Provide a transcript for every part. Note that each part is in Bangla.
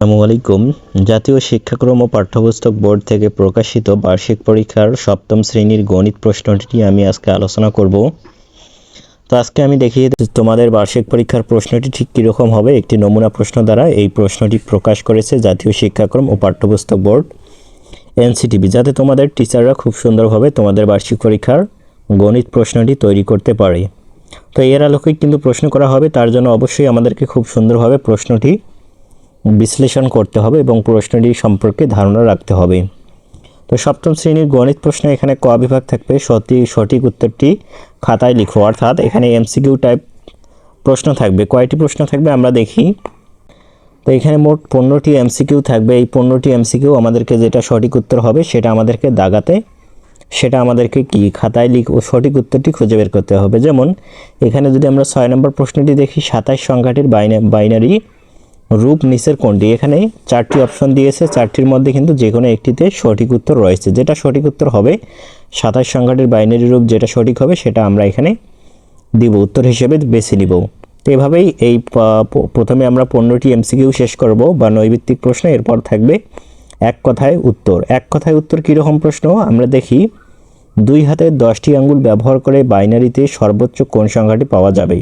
আসসালামু আলাইকুম। জাতীয় শিক্ষাক্রম ও পাঠ্যপুস্তক বোর্ড থেকে প্রকাশিত বার্ষিক পরীক্ষার সপ্তম শ্রেণির গণিত প্রশ্নটি আমি আজকে আলোচনা করব। তো আজকে আমি দেখিয়ে তোমাদের বার্ষিক পরীক্ষার প্রশ্নটি ঠিক কীরকম হবে, একটি নমুনা প্রশ্ন দ্বারা এই প্রশ্নটি প্রকাশ করেছে জাতীয় শিক্ষাক্রম ও পাঠ্যপুস্তক বোর্ড, এনসিটিভি, যাতে তোমাদের টিচাররা খুব সুন্দরভাবে তোমাদের বার্ষিক পরীক্ষার গণিত প্রশ্নটি তৈরি করতে পারে। তো এর আলোকে কিন্তু প্রশ্ন করা হবে, তার জন্য অবশ্যই আমাদেরকে খুব সুন্দরভাবে প্রশ্নটি বিশ্লেষণ করতে হবে এবং প্রশ্নটি সম্পর্কে ধারণা রাখতে হবে। তো সপ্তম শ্রেণির গণিত প্রশ্ন এখানে ক বিভাগ থাকবে। সঠিক সঠিক উত্তরটি খাতায় লিখো। অর্থাৎ এখানে এমসিকিউ টাইপ প্রশ্ন থাকবে। কয়টি প্রশ্ন থাকবে আমরা দেখি। তো এখানে মোট পনেরোটি এমসিকিউ থাকবে। এই পনেরোটি এমসিকিউ আমাদেরকে যেটা সঠিক উত্তর হবে সেটা আমাদেরকে দাগাতে, সেটা আমাদেরকে কি? খাতায় লিখ। ও সঠিক উত্তরটি খুঁজে বের করতে হবে। যেমন এখানে যদি আমরা ছয় নম্বর প্রশ্নটি দেখি, সাতাশ সংখ্যাটির বাইনা বাইনারি রূপ নিচের কোনটি এখানে চারটি অপশন দিয়েছে। চারটির মধ্যে কিন্তু যে কোনো একটিতে সঠিক উত্তর রয়েছে। যেটা সঠিক উত্তর হবে, সাতাশ সংখ্যাটির বাইনারি রূপ যেটা সঠিক হবে, সেটা আমরা এখানে দিব। উত্তর হিসেবে বেছে নিব। তো এভাবেই এই প্রথমে আমরা পনেরোটি এমসিকিউ শেষ করব বা নৈভিত্তিক প্রশ্ন। এরপর থাকবে এক কথায় উত্তর। এক কথায় উত্তর কীরকম প্রশ্ন? আমরা দেখি, দুই হাতে দশটি আঙ্গুল ব্যবহার করে বাইনারিতে সর্বোচ্চ কোন সংখ্যাটি পাওয়া যাবে।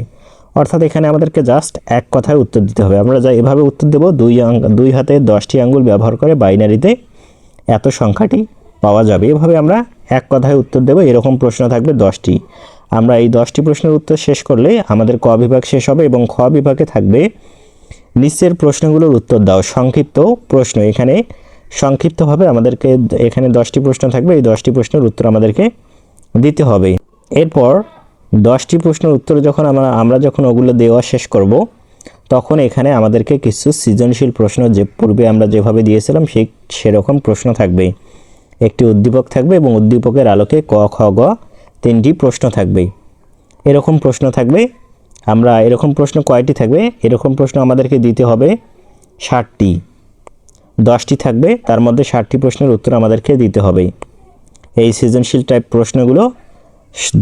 অর্থাৎ এখানে আমাদেরকে জাস্ট এক কথায় উত্তর দিতে হবে। আমরা যা এভাবে উত্তর দেব, দুই দুই হাতে দশটি আঙ্গুল ব্যবহার করে বাইনারিতে এত সংখ্যাটি পাওয়া যাবে। এভাবে আমরা এক কথায় উত্তর দেব, এরকম প্রশ্ন থাকবে দশটি। আমরা এই দশটি প্রশ্নের উত্তর শেষ করলে আমাদের ক বিভাগ শেষ হবে এবং খ বিভাগে থাকবে নিচের প্রশ্নগুলোর উত্তর দাও। সংক্ষিপ্ত প্রশ্ন। এখানে সংক্ষিপ্তভাবে আমাদেরকে এখানে দশটি প্রশ্ন থাকবে। এই দশটি প্রশ্নের উত্তর আমাদেরকে দিতে হবে। এরপর দশটি প্রশ্নের উত্তর যখন আমরা আমরা যখন ওগুলো দেওয়া শেষ করব, তখন এখানে আমাদেরকে কিছু সৃজনশীল প্রশ্ন যে পূর্বে আমরা যেভাবে দিয়েছিলাম সেই সেরকম প্রশ্ন থাকবে। একটি উদ্দীপক থাকবে এবং উদ্দীপকের আলোকে ক, খ, গ তিনটি প্রশ্ন থাকবে। এরকম প্রশ্ন থাকবে। আমরা এরকম প্রশ্ন কয়টি থাকবে? এরকম প্রশ্ন আমাদেরকে দিতে হবে ষাটটি। দশটি থাকবে, তার মধ্যে ষাটটি প্রশ্নের উত্তর আমাদেরকে দিতে হবে। এই সৃজনশীল টাইপ প্রশ্নগুলো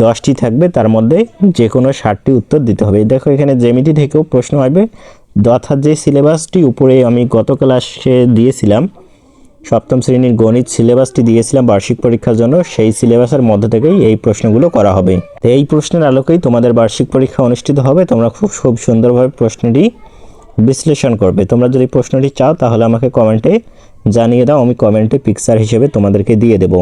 দশটি থাকবে, তার মধ্যে যে কোনো ষাটটি উত্তর দিতে হবে। দেখো, এখানে জেমিতি থেকেও প্রশ্ন আসবে। অর্থাৎ যে সিলেবাসটি উপরে আমি গত ক্লাসে দিয়েছিলাম, সপ্তম শ্রেণির গণিত সিলেবাসটি দিয়েছিলাম বার্ষিক পরীক্ষার জন্য, সেই সিলেবাসের মধ্যে থেকেই এই প্রশ্নগুলো করা হবে। তো এই প্রশ্নের আলোকেই তোমাদের বার্ষিক পরীক্ষা অনুষ্ঠিত হবে। তোমরা খুব খুব সুন্দরভাবে প্রশ্নটি বিশ্লেষণ করবে। তোমরা যদি প্রশ্নটি চাও, তাহলে আমাকে কমেন্টে জানিয়ে দাও, আমি কমেন্টে পিকচার হিসেবে তোমাদেরকে দিয়ে দেবো।